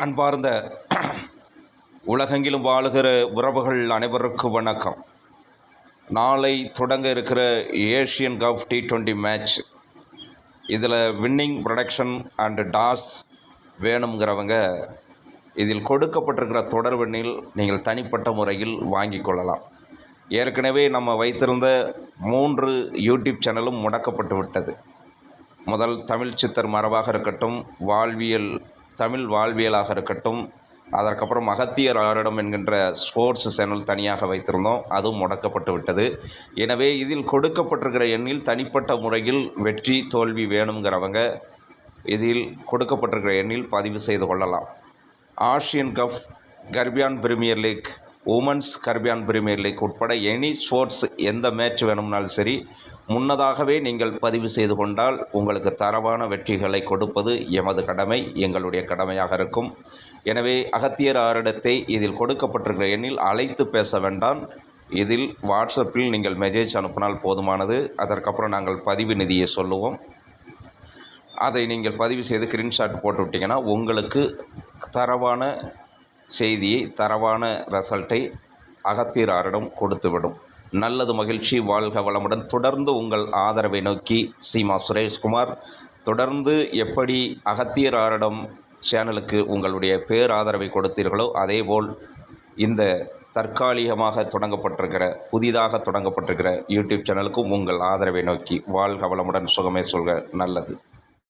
அன்பார்ந்த உலகெங்கிலும் வாழுகிற உறவுகள் அனைவருக்கும் வணக்கம். நாளை தொடங்க இருக்கிற Asian cup T twenty match. இதில் வின்னிங் ப்ரொடக்ஷன் அண்டு டாஸ் வேணுங்கிறவங்க இதில் கொடுக்கப்பட்டிருக்கிற தொடர்வெண்ணில் நீங்கள் தனிப்பட்ட முறையில் வாங்கிக் கொள்ளலாம். ஏற்கனவே நம்ம வைத்திருந்த மூன்று யூடியூப் சேனலும் முடக்கப்பட்டு விட்டது. முதல் தமிழ் சித்தர் மரபாக இருக்கட்டும் வாழ்வியல் தமிழ் வாழ்வியலாக இருக்கட்டும் அதற்கப்புறம் அகத்தியர் ஆரிடம் என்கின்ற ஸ்போர்ட்ஸ் சேனல் தனியாக வைத்திருந்தோம் அதுவும் முடக்கப்பட்டு விட்டது. எனவே இதில் கொடுக்கப்பட்டிருக்கிற எண்ணில் தனிப்பட்ட முறையில் வெற்றி தோல்வி வேணுங்கிறவங்க இதில் கொடுக்கப்பட்டிருக்கிற எண்ணில் பதிவு செய்து கொள்ளலாம். Asian cup Caribbean premier league women's Caribbean premier league உட்பட எனி ஸ்போர்ட்ஸ் எந்த மேட்ச் வேணும்னாலும் சரி முன்னதாகவே நீங்கள் பதிவு செய்து கொண்டால் உங்களுக்கு தரவான வெற்றிகளை கொடுப்பது எமது கடமை எங்களுடைய கடமையாக இருக்கும். எனவே அகத்தியர் ஆரிடத்தை இதில் கொடுக்கப்பட்டிருக்கிற எண்ணில் அழைத்து பேச வேண்டாம். இதில் வாட்ஸ்அப்பில் நீங்கள் மெசேஜ் அனுப்பினால் போதுமானது. அதற்கப்புறம் நாங்கள் பதிவு நிதியை சொல்லுவோம். அதை நீங்கள் பதிவு செய்து ஸ்க்ரீன்ஷாட் போட்டு விட்டிங்கன்னா உங்களுக்கு தரவான செய்தியை தரவான ரிசல்ட்டை அகத்தியர் ஆரிடம் கொடுத்துவிடும். நல்லது மகிழ்ச்சி வாழ்க வளமுடன். தொடர்ந்து உங்கள் ஆதரவை நோக்கி சீமா சுரேஷ்குமார். தொடர்ந்து எப்படி அகத்தியர் ஆரிடம் சேனலுக்கு உங்களுடைய பேராதரவை கொடுத்தீர்களோ அதேபோல் இந்த தற்காலிகமாக தொடங்கப்பட்டிருக்கிற புதிதாக தொடங்கப்பட்டிருக்கிற யூடியூப் சேனலுக்கும் உங்கள் ஆதரவை நோக்கி வாழ்க வளமுடன் சுகமே சொல்க நல்லது.